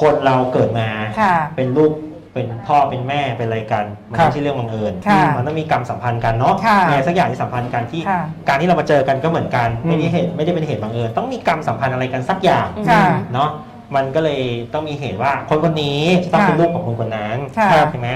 คนเราเกิดมาค่ะ เป็นลูกเป็นพ่อเป็นแม่เป็นอะไรกันมันครับไม่ใช่เรื่องบังเอิญค่ะมันต้องมีกรรมสัมพันธ์กันเนาะค่ะอะไรสักอย่างที่สัมพันธ์กันที่ ค่ะการที่เรามาเจอกันก็เหมือนกันอืมไม่ได้เหตุไม่ได้เป็นเหตุบังเอิญต้องมีกรรมสัมพันธ์อะไรกันสักอย่างค่ะ เนาะมันก็เลยต้องมีเหตุว่าคนคนนี้จะต้องค่ะเป็นลูกของคนคนนั้นค่ะ ใช่ไหม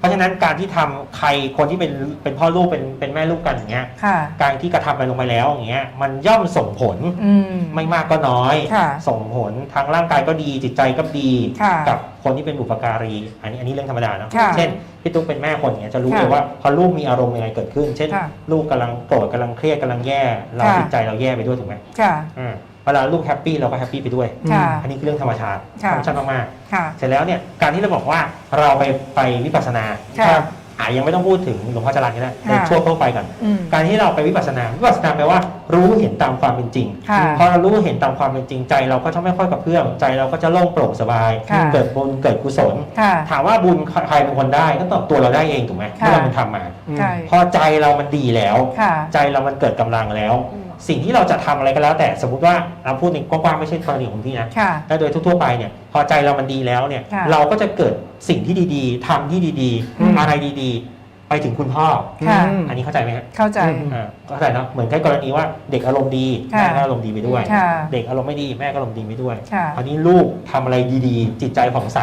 เพราะฉะนั้นการที่ทำใครคนที่เป็นเป็นพ่อลูกเป็นเป็นแม่ลูกกันอย่างเงี้ยค่ะ การที่กระทำไปลงไปแล้วอย่างเงี้ยมันย่อมส่งผลอืม ไม่มากก็น้อย ค่ะส่งผลทางร่างกายก็ดีจิตใจก็ดี ค่ะกับคนที่เป็นบุปการี อันนี้อันนี้เรื่องธรรมดาเนอะค่ะเช่นพี่ตุ๊กเป็นแม่คนอย่างเงี้ยจะรู้ค่ะเลยว่าพอลูกมีอารมณ์ยังไงเกิดขึ้น เช่น ค่ะลูกกำลังโกรธกำลังเครียดกำลังแย่ เราค่ะ จิตใจเราแย่ไปด้วยถูกไหมค่ะ อ่าเวลาลูกแฮปปี้เราก็แฮปปี้ไปด้วย ค่ะอันนี้คือเรื่องธรรมชาติค่ะธรรมชาติมากค่ะ ๆเสร็จแล้วเนี่ยการที่เราบอกว่าเราไปไปวิปัสสนาค่ะครับอ่ายังไม่ต้องพูดถึงหลวงพ่อจรัญก็ได้ในค่ะ ช่วงทั่วไปก่อน อืม การที่เราไปวิปัสสนาวิปัสสนาแปลว่ารู้เห็นตามความเป็นจริง ค่ะพอเรารู้เห็นตามความเป็นจริงใจ เราก็จะไม่ค่อยกระเพื่อมใจเราก็จะโล่งโปร่งสบาย ค่ะ เกิดบุญเกิดกุศล ค่ะ ถามว่าบุญใครเป็นคนได้ก็ตอบตัวเราได้เองถูกไหมค่ะที่เราเป็นทำมา ใช่พอใจเรามันดีแล้ว ค่ะ ใจเรามันเกิดกำลังแล้ว อืม สิ่งที่เราจะทำอะไรก็แล้ว แต่สมมุติว่าเราพูดในกว้างๆไม่ใช่กรณีของพี่นะค่ะแต่โดยทั่วๆไปเนี่ยพอใจเรามันดีแล้วเนี่ยค่ะเราก็จะเกิดสิ่งที่ดีๆทำที่ดีอืมๆอะไรดีๆ ไปถึงคุณพ่อค่ะอืมอันนี้เข้าใจไหมฮะเข้าใจอืมอ่าเข้าใจเนาะเหมือนกับกรณีว่าเด็กอารมณ์ดีค่ะแม่ก็อารมณ์ดีไปด้วยค่ะเด็กอารมณ์ไม่ดีแม่ก็อารมณ์ดีไปด้วยค่ะคราวนี้ลูกทำอะไรดีๆ จิตใจผ่องใส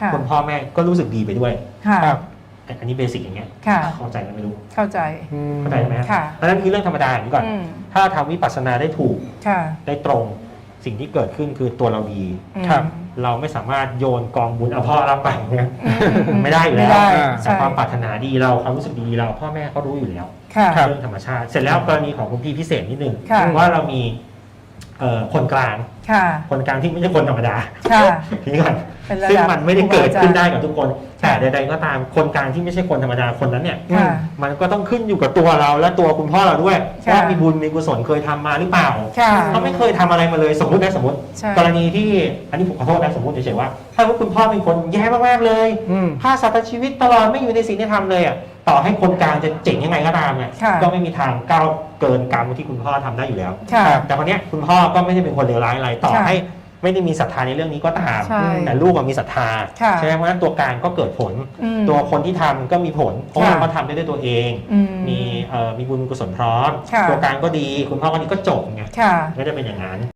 ค่ะคุณพ่อแม่ก็รู้สึกดีไปด้วยค่ะครับ อันนี้เบสิกอย่างเงี้ยค่ะ เข้าใจกันไม่รู้เข้าใจอืมเข้าใจไหมฮะค่ะ เพราะฉะนั้นคือเรื่องธรรมดาอย่างนี้ก่อน อืมถ้าทำวิปัสสนาได้ถูกค่ะ ได้ตรงสิ่งที่เกิดขึ้นคือตัวเราดี อืม ครับ เราไม่สามารถโยนกองบุญเอาพ่อรับไปเนี่ย อืมไม่ได้อยู่แล้ว ไม่ได้อ่าแต่ใช่ความปรารถนาดีเราความรู้สึกดีเราพ่อแม่เขารู้อยู่แล้วค่ะครับเรื่องธรรมชาติ เสร็จแล้วกรณีของคุณพี่พิเศษนิดนึงค่ะ ว่าเรามี เอ่อคนกลาง ค่ะ คนกลางที่ไม่ใช่คนธรรมดาค่ะ ทีนี้ก่อนเป็นระซึ่งดับมันไม่ได้เกิดขึ้นได้ครูบาอาจารย์กับทุกคน แต่ใดๆก็ตามคนกลางที่ไม่ใช่คนธรรมดาคนนั้นเนี่ย ค่ะ มันก็ต้องขึ้นอยู่กับตัวเราและตัวคุณพ่อเราด้วยค่ะ ว่ามีบุญมีกุศลเคยทำมาหรือเปล่าค่ะ เขาไม่เคยทำอะไรมาเลยสมมตินะสมมติ ใช่ กรณีที่อันนี้ผมขอโทษนะสมมติเฉยๆว่าถ้าว่าคุณพ่อเป็นคนแย่มากๆเลยอืม ฆ่าสัตว์ชีวิตตลอดไม่อยู่ในศีลในธรรมเลยอะ ต่อให้คนกลางจะเจ๋งยังไงก็ตามเนี่ยค่ะก็ไม่มีทางก้าวเกินกรรมที่คุณพ่อทำได้อยู่แล้ว ค่ะแต่คนเนี้ยคุณพ่อก็ไม่ได้เป็นคนเลวร้ายอะไรต่อค่ะให้ไม่ได้มีศรัทธาในเรื่องนี้ก็ตาม ใช่แต่ลูกมันมีศรัทธาค่ะใช่ไหมเพราะฉะนั้นตัวกลางก็เกิดผล อืมตัวคนที่ทำก็มีผลเพราะว่าค่ะ เขาทำได้ด้วยตัวเอง อืมมีเอ่อมีบุญมีกุศลพร้อมค่ะ ตัวกลางก็ดี คุณพ่อก็ดีก็จบไงค่ะ ก็จะเป็นอย่างนั้น